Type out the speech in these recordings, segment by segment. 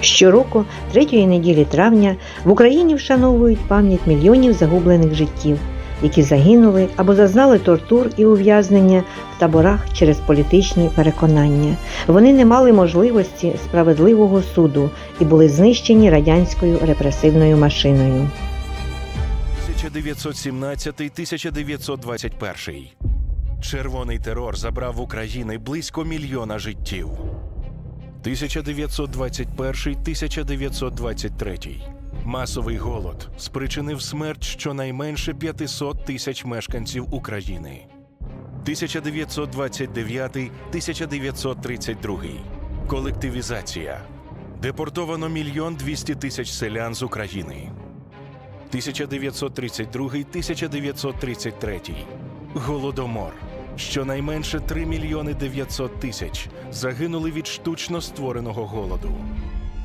Щороку, третьої неділі травня, в Україні вшановують пам'ять мільйонів загублених життів, які загинули або зазнали тортур і ув'язнення в таборах через політичні переконання. Вони не мали можливості справедливого суду і були знищені радянською репресивною машиною. 1917-1921. Червоний терор забрав в України близько мільйона життів. 1921-1923. Масовий голод спричинив смерть щонайменше 500 тисяч мешканців України. 1929-1932. Колективізація. Депортовано мільйон 200 тисяч селян з України. 1932-1933. Голодомор. Щонайменше 3 мільйони 900 тисяч загинули від штучно створеного голоду.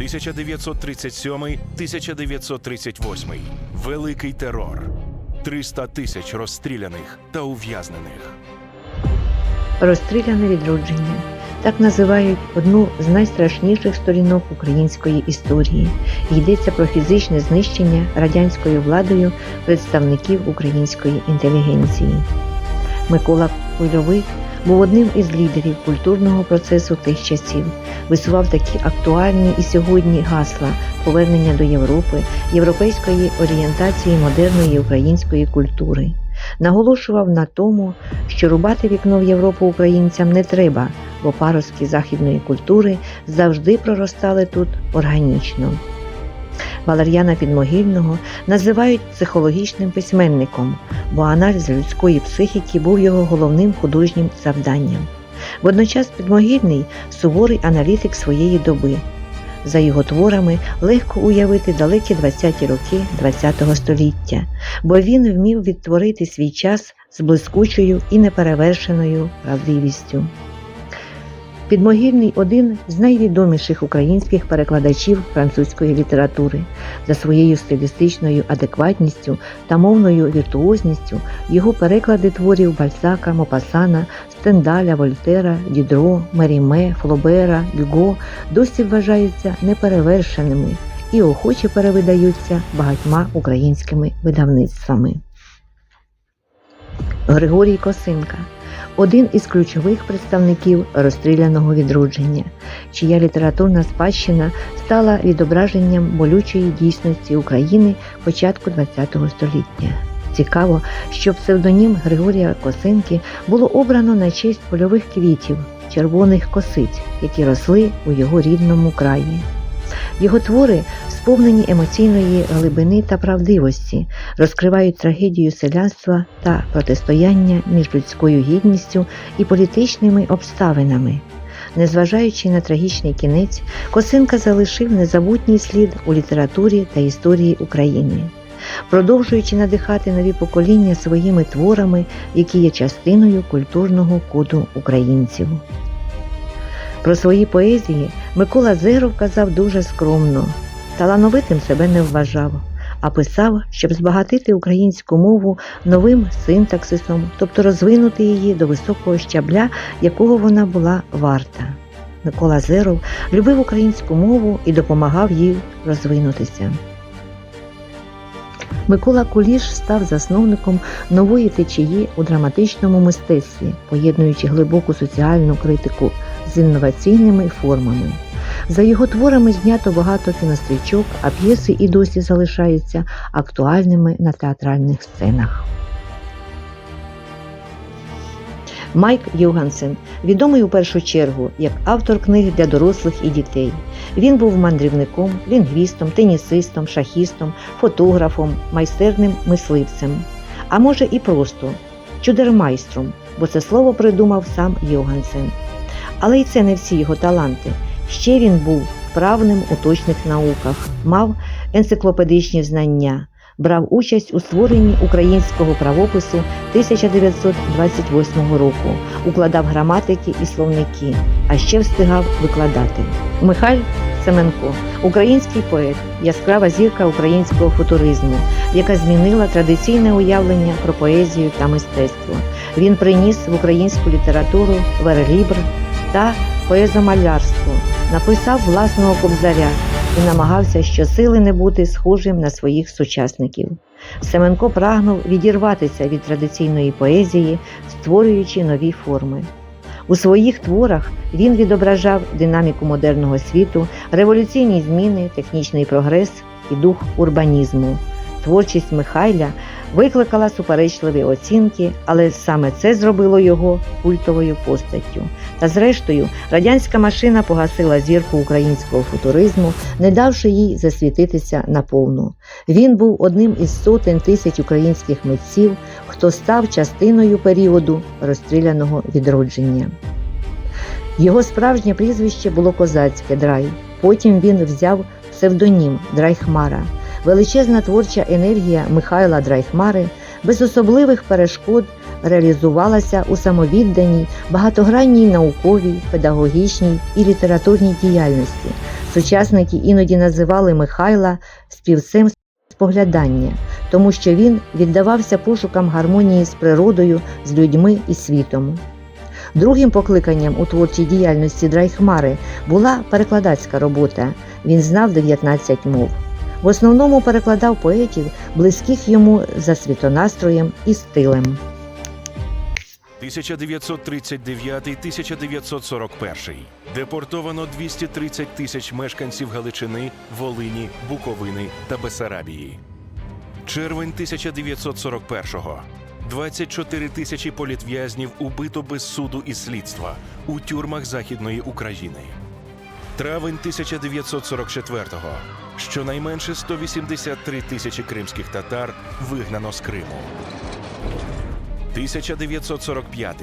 1937-1938. Великий терор. 300 тисяч розстріляних та ув'язнених. Розстріляне відродження. Так називають одну з найстрашніших сторінок української історії. Йдеться про фізичне знищення радянською владою представників української інтелігенції. Микола Польовик був одним із лідерів культурного процесу тих часів, висував такі актуальні і сьогодні гасла повернення до Європи, європейської орієнтації модерної української культури. Наголошував на тому, що рубати вікно в Європу українцям не треба, бо паростки західної культури завжди проростали тут органічно. Валер'яна Підмогильного називають психологічним письменником, бо аналіз людської психіки був його головним художнім завданням. Водночас Підмогильний суворий аналітик своєї доби. За його творами легко уявити далекі 20-ті роки ХХ століття, бо він вмів відтворити свій час з блискучою і неперевершеною правдивістю. Підмогильний один з найвідоміших українських перекладачів французької літератури. За своєю стилістичною адекватністю та мовною віртуозністю його переклади творів Бальзака, Мопасана, Стендаля, Вольтера, Дідро, Меріме, Флобера, Гюго досі вважаються неперевершеними і охоче перевидаються багатьма українськими видавництвами. Григорій Косинка один із ключових представників розстріляного відродження, чия літературна спадщина стала відображенням болючої дійсності України початку ХХ століття. Цікаво, що псевдонім Григорія Косинки було обрано на честь польових квітів, червоних косиць, які росли у його рідному краї. Його твори, сповнені емоційної глибини та правдивості, розкривають трагедію селянства та протистояння між людською гідністю і політичними обставинами. Незважаючи на трагічний кінець, Косинка залишив незабутній слід у літературі та історії України, продовжуючи надихати нові покоління своїми творами, які є частиною культурного коду українців. Про свої поезії Микола Зеров казав дуже скромно, талановитим себе не вважав, а писав, щоб збагатити українську мову новим синтаксисом, тобто розвинути її до високого щабля, якого вона була варта. Микола Зеров любив українську мову і допомагав їй розвинутися. Микола Куліш став засновником нової течії у драматичному мистецтві, поєднуючи глибоку соціальну критику з інноваційними формами. За його творами знято багато кінострічок, а п'єси і досі залишаються актуальними на театральних сценах. Майк Югансен відомий у першу чергу як автор книг для дорослих і дітей. Він був мандрівником, лінгвістом, тенісистом, шахістом, фотографом, майстерним мисливцем, а може і просто чудермайстром, бо це слово придумав сам Йогансен. Але й це не всі його таланти. Ще він був вправним у точних науках, мав енциклопедичні знання, брав участь у створенні українського правопису 1928 року, укладав граматики і словники, а ще встигав викладати. Михайль Семенко, український поет, яскрава зірка українського футуризму, яка змінила традиційне уявлення про поезію та мистецтво. Він приніс в українську літературу верлібр та поезомалярство, написав власного кобзаря, і намагався щосили не бути схожим на своїх сучасників. Семенко прагнув відірватися від традиційної поезії, створюючи нові форми. У своїх творах він відображав динаміку модерного світу, революційні зміни, технічний прогрес і дух урбанізму. Творчість Михайля викликала суперечливі оцінки, але саме це зробило його культовою постаттю. Та зрештою, радянська машина погасила зірку українського футуризму, не давши їй засвітитися наповну. Він був одним із сотень тисяч українських митців, хто став частиною періоду розстріляного відродження. Його справжнє прізвище було козацьке Драй. Потім він взяв псевдонім Драйхмара. Величезна творча енергія Михайла Драйхмари без особливих перешкод реалізувалася у самовідданій, багатогранній науковій, педагогічній і літературній діяльності. Сучасники іноді називали Михайла співцем споглядання, тому що він віддавався пошукам гармонії з природою, з людьми і світом. Другим покликанням у творчій діяльності Драйхмари була перекладацька робота. Він знав 19 мов. В основному перекладав поетів, близьких йому за світонастроєм і стилем. 1939-1941. Депортовано 230 тисяч мешканців Галичини, Волині, Буковини та Бесарабії. Червень 1941-го. 24 тисячі політв'язнів убито без суду і слідства у тюрмах Західної України. Травень 1944-го. Щонайменше 183 тисячі кримських татар вигнано з Криму. 1945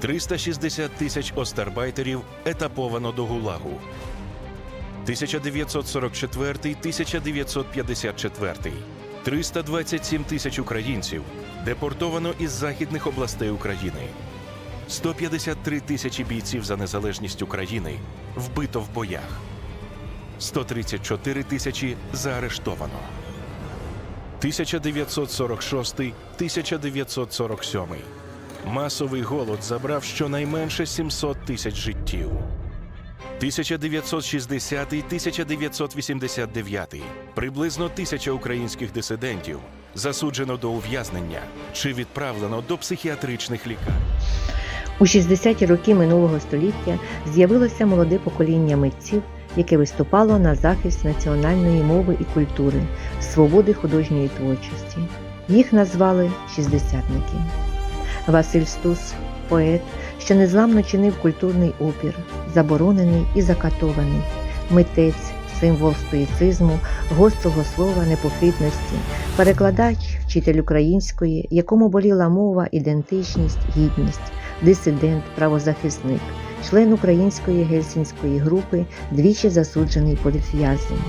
360 тисяч остарбайтерів етаповано до ГУЛАГу. 1944-1954 327 тисяч українців депортовано із західних областей України. 153 тисячі бійців за незалежність України вбито в боях. 134 тисячі заарештовано. 1946-1947. Масовий голод забрав щонайменше 700 тисяч життів. 1960-1989. Приблизно тисяча українських дисидентів засуджено до ув'язнення чи відправлено до психіатричних лікарень. У 60-ті роки минулого століття з'явилося молоде покоління митців, яке виступало на захист національної мови і культури, свободи художньої творчості. Їх назвали шістдесятники. Василь Стус поет, що незламно чинив культурний опір, заборонений і закатований, митець, символ стоїцизму, гострого слова, непохитності, перекладач, вчитель української, якому боліла мова, ідентичність, гідність, дисидент, правозахисник, член української гельсінської групи, двічі засуджений політв'язень.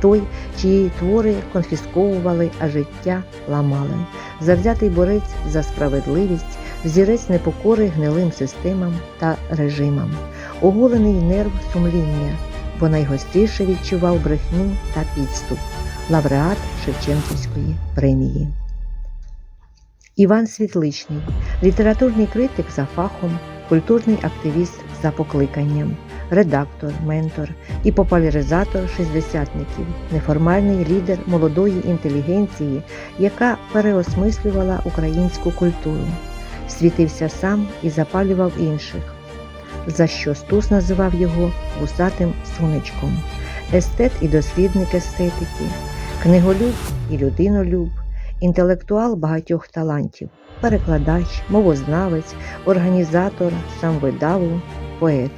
Той, чиї твори конфісковували, а життя ламали, завзятий борець за справедливість, взірець непокори гнилим системам та режимам, оголений нерв сумління, бо найгостріше відчував брехню та підступ, лауреат Шевченківської премії. Іван Світличний, літературний критик за фахом, культурний активіст за покликанням, редактор, ментор і популяризатор шістдесятників, неформальний лідер молодої інтелігенції, яка переосмислювала українську культуру, світився сам і запалював інших, за що Стус називав його вусатим сонечком, естет і дослідник естетики, книголюб і людинолюб, інтелектуал багатьох талантів, перекладач, мовознавець, організатор, самвидаву, поет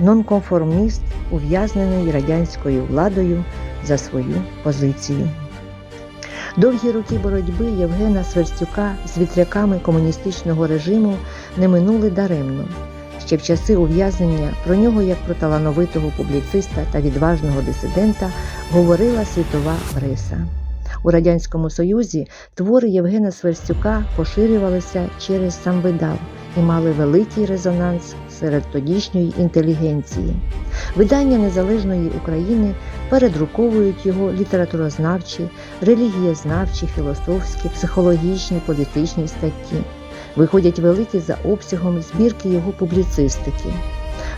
нонконформіст, ув'язнений радянською владою за свою позицію. Довгі роки боротьби Євгена Сверстюка з вітряками комуністичного режиму не минули даремно. Ще в часи ув'язнення про нього як про талановитого публіциста та відважного дисидента говорила світова преса. У Радянському Союзі твори Євгена Сверстюка поширювалися через сам видав і мали великий резонанс серед тодішньої інтелігенції. Видання Незалежної України передруковують його літературознавчі, релігієзнавчі, філософські, психологічні, політичні статті. Виходять великі за обсягом збірки його публіцистики.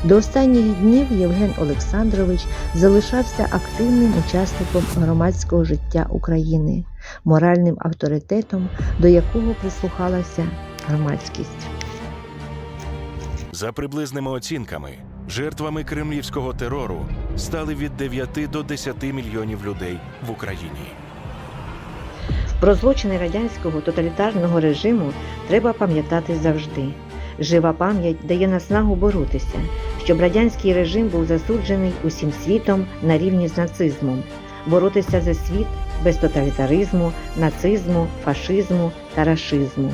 До останніх днів Євген Олександрович залишався активним учасником громадського життя України, моральним авторитетом, до якого прислухалася громадськість. За приблизними оцінками, жертвами кремлівського терору стали від 9 до 10 мільйонів людей в Україні. Про злочини радянського тоталітарного режиму треба пам'ятати завжди. Жива пам'ять дає наснагу боротися, щоб радянський режим був засуджений усім світом на рівні з нацизмом, боротися за світ без тоталітаризму, нацизму, фашизму та рашизму.